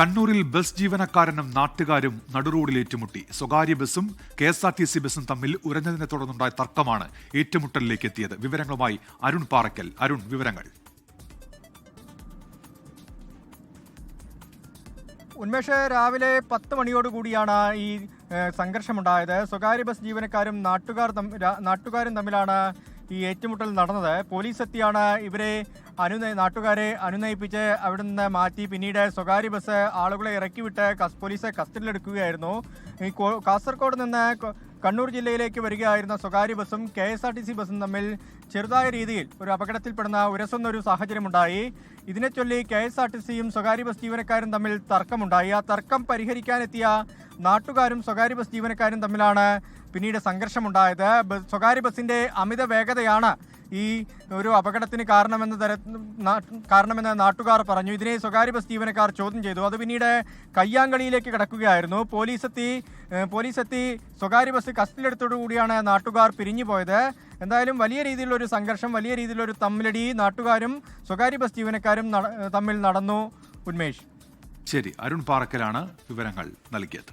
കണ്ണൂരിൽ ബസ് ജീവനക്കാരനും നാട്ടുകാരും നടുറോഡിൽ ഏറ്റുമുട്ടി. സ്വകാര്യ ബസ്സും K S R T C ബസ്സും തമ്മിൽ ഉരഞ്ഞതിനെ തുടർന്നുണ്ടായ തർക്കമാണ് ഏറ്റുമുട്ടലിലേക്ക് എത്തിയത്. വിവരങ്ങളുമായി അരുൺ പാറക്കൽ അരുൺ വിവരങ്ങൾ. ഉന്മേഷ് രാവിലെ പത്ത് മണിയോടുകൂടിയാണ് ഈ സംഘർഷമുണ്ടായത്. സ്വകാര്യ ബസ് ജീവനക്കാരും നാട്ടുകാർ നാട്ടുകാരും തമ്മിലാണ് ഈ ഏറ്റുമുട്ടൽ നടന്നത്. പോലീസ് എത്തിയാണ് ഇവരെ അനുനയ നാട്ടുകാരെ അനുനയിപ്പിച്ച് അവിടെ നിന്ന് മാറ്റി. പിന്നീട് സ്വകാര്യ ബസ് ആളുകളെ ഇറക്കിവിട്ട് കസ് പോലീസ് കസ്റ്റഡിയിലെടുക്കുകയായിരുന്നു. ഈ കാസർഗോഡ് നിന്ന് കണ്ണൂർ ജില്ലയിലേക്ക് വരികയായിരുന്ന സ്വകാര്യ ബസ്സും K S R T C ബസ്സും തമ്മിൽ ചെറുതായ രീതിയിൽ ഒരു അപകടത്തിൽപ്പെടുന്ന ഉരസുന്നൊരു സാഹചര്യമുണ്ടായി. ഇതിനെ ചൊല്ലി കെ എസ് ആർ ടി സിയും സ്വകാര്യ ബസ് ജീവനക്കാരും തമ്മിൽ തർക്കമുണ്ടായി. ആ തർക്കം പരിഹരിക്കാനെത്തിയ നാട്ടുകാരും സ്വകാര്യ ബസ് ജീവനക്കാരും തമ്മിലാണ് പിന്നീട് സംഘർഷമുണ്ടായത്. സ്വകാര്യ ബസ്സിന്റെ അമിത വേഗതയാണ് ഈ ഒരു അപകടത്തിന് കാരണമെന്ന തര കാരണമെന്ന് നാട്ടുകാർ പറഞ്ഞു. ഇതിനെ സ്വകാര്യ ബസ് ജീവനക്കാർ ചോദ്യം ചെയ്തു. അത് പിന്നീട് കയ്യാങ്കളിയിലേക്ക് കിടക്കുകയായിരുന്നു. പോലീസ് എത്തി പോലീസ് എത്തി സ്വകാര്യ ബസ് കസ്റ്റഡിയിലെടുത്തോടുകൂടിയാണ് നാട്ടുകാർ പിരിഞ്ഞു പോയത്. എന്തായാലും വലിയ രീതിയിലുള്ള ഒരു സംഘർഷം വലിയ രീതിയിലൊരു തമ്മിലടി നാട്ടുകാരും സ്വകാര്യ ബസ് ജീവനക്കാരും തമ്മിൽ നടന്നു. ഉന്മേഷ്. ശരി അരുൺ പാറക്കലാണ് വിവരങ്ങൾ നൽകിയത്.